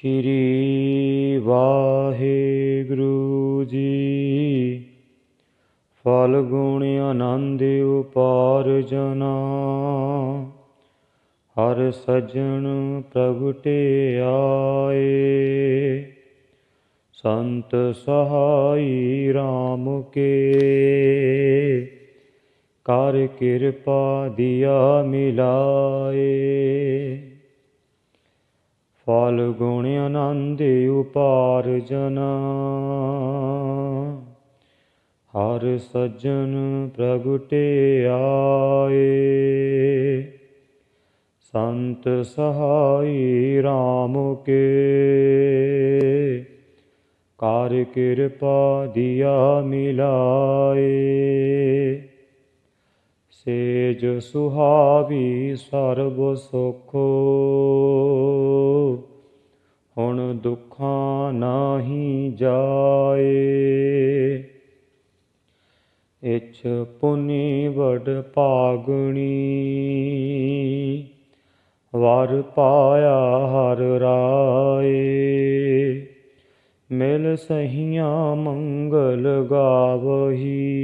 ਸ਼੍ਰੀ ਵਾਹਿਗੁਰੂ ਜੀ। ਫਲ ਗੁਣ ਆਨੰਦ ਉਪਾਰਜਨਾ। ਹਰ ਸਜਣ ਪ੍ਰਗਟੇ ਆਏ ਸੰਤ ਸਹਾਈ RAM ਕੇ। ਕਰ ਕਿਰਪਾ ਦਿਆ ਮਿਲਾਏ। ਫਲ ਗੁਣ ਆਨੰਦ ਉਪਾਰਜਨ। ਹਰ ਸੱਜਣ ਪ੍ਰਗਟੇ ਆਏ। ਸੰਤ ਸਹਾਈ RAM ਕੇ। ਕਰ ਕਿਰਪਾ ਦਿਆ ਮਿਲਾਏ। ਸੇਜ ਸੁਹਾਵੀ ਸਰਬ ਸੁਖੋ। ਹੁਣ ਦੁੱਖਾਂ ਨਾਹੀ ਜਾਏ। ਇਛ ਪੁਨੀ ਵਡ ਪਾਗਣੀ ਵਰ ਪਾਇਆ ਹਰ ਰਾਏ। ਮਿਲ ਸਹੀਆਂ ਮੰਗਲ ਗਾਵਹੀ।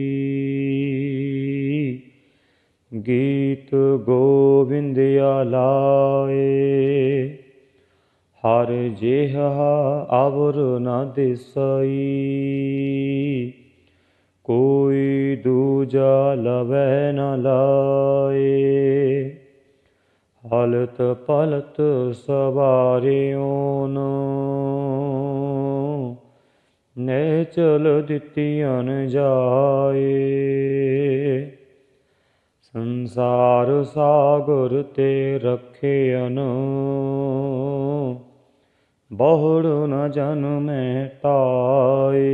ਗੀਤ ਗੋਬਿੰਦ ਆਲਾਏ ਹਰ ਜਿਹਾ ਅਵਰ ਨਾ ਦਿਸਈ। ਕੋਈ ਦੂਜਾ ਲਵੈ ਨ ਲਾਏ। ਹਲਤ ਪਲਤ ਸਵਾਰਿਓਨ। ਨੇ ਚਲ ਦਿੱਤੀਆਂ ਜਾਏ। ਸੰਸਾਰ ਸਾਗਰ ਤੇ ਰਖਿਆਨ ਬਹੁੜ ਨ ਜਨਮੈ ਤਾਏ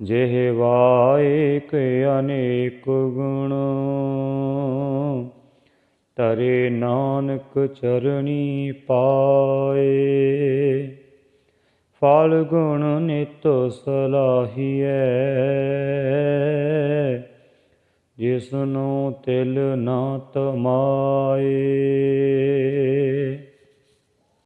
ਜਿਹ ਵਾਇਕ ਅਨੇਕ ਗੁਣ। ਤਰੇ ਨਾਨਕ ਚਰਣੀ ਪਾਏ। ਫਲ ਗੁਣ ਨਿਤ ਸਲਾਹੀਐ। ਜਿਸਨੂੰ ਤਿਲ ਨਾ ਤਮਾਏ